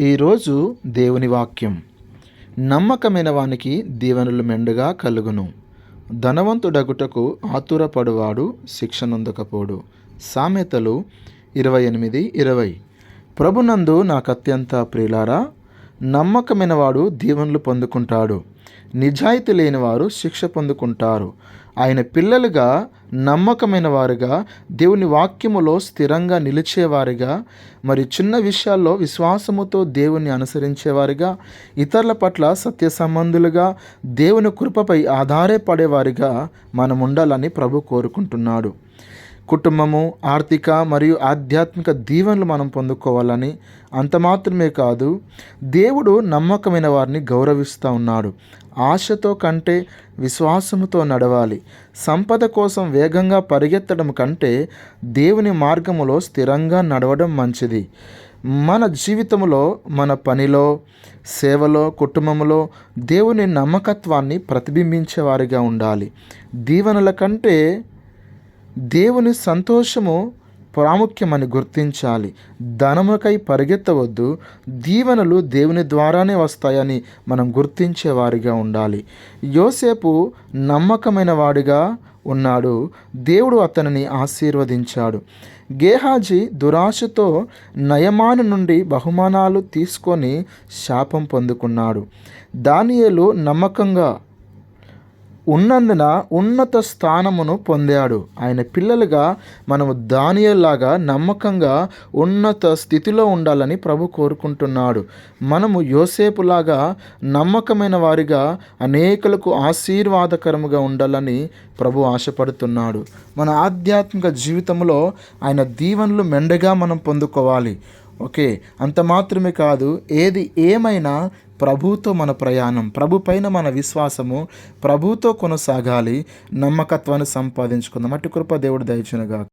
ఈరోజు దేవుని వాక్యం. నమ్మకమైన వానికి దీవెనలు మెండుగా కలుగును. ధనవంతుడగుటకు ఆతురపడువాడు శిక్షనొందకపోడు. సామెతలు ఇరవై ఎనిమిది ఇరవై. ప్రభునందు నాకు అత్యంత ప్రియులారా నమ్మకమైన వాడు దీవెనలు పొందుకుంటాడు. నిజాయితీ లేని వారు శిక్ష పొందుకుంటారు. ఆయన పిల్లలుగా నమ్మకమైన వారుగా దేవుని వాక్యములో స్థిరంగా నిలిచేవారుగా మరి చిన్న విషయాల్లో విశ్వాసముతో దేవుని అనుసరించేవారుగా ఇతరుల పట్ల సత్య సంబంధులుగా దేవుని కృపపై ఆధారపడేవారిగా మనం ఉండాలని ప్రభు కోరుకుంటున్నాడు. కుటుంబము ఆర్థిక మరియు ఆధ్యాత్మిక దీవెనలు మనం పొందుకోవాలని అంత మాత్రమే కాదు దేవుడు నమ్మకమైన వారిని గౌరవిస్తూ ఉన్నాడు. ఆశతో కంటే విశ్వాసముతో నడవాలి. సంపద కోసం వేగంగా పరిగెత్తడం కంటే దేవుని మార్గములో స్థిరంగా నడవడం మంచిది. మన జీవితంలో మన పనిలో సేవలో కుటుంబంలో దేవుని నమ్మకత్వాన్ని ప్రతిబింబించేవారిగా ఉండాలి. దీవెనల కంటే దేవుని సంతోషము ప్రాముఖ్యమని గుర్తించాలి. ధనముకై పరిగెత్తవద్దు. దీవెనలు దేవుని ద్వారానే వస్తాయని మనం గుర్తించేవారిగా ఉండాలి. యోసేపు నమ్మకమైన వాడిగా ఉన్నాడు. దేవుడు అతనిని ఆశీర్వదించాడు. గేహాజీ దురాశతో నయమాను నుండి బహుమానాలు తీసుకొని శాపం పొందుకున్నాడు. దానియేలు నమ్మకంగా ఉన్నందున ఉన్నత స్థానమును పొందాడు. ఆయన పిల్లలుగా మనము దానియల్లాగా నమ్మకంగా ఉన్నత స్థితిలో ఉండాలని ప్రభు కోరుకుంటున్నాడు. మనము యోసేపులాగా నమ్మకమైన వారిగా అనేకులకు ఆశీర్వాదకరముగా ఉండాలని ప్రభు ఆశపడుతున్నాడు. మన ఆధ్యాత్మిక జీవితంలో ఆయన దీవెనలు మెండగా మనం పొందుకోవాలి. ఓకే అంత మాత్రమే కాదు ఏది ఏమైనా ప్రభుతో మన ప్రయాణం ప్రభు పైన మన విశ్వాసము ప్రభుతో కొనసాగాలి నమ్మకత్వాన్ని సంపాదించుకుందాం. అటు కృప దేవుడు దయచునగా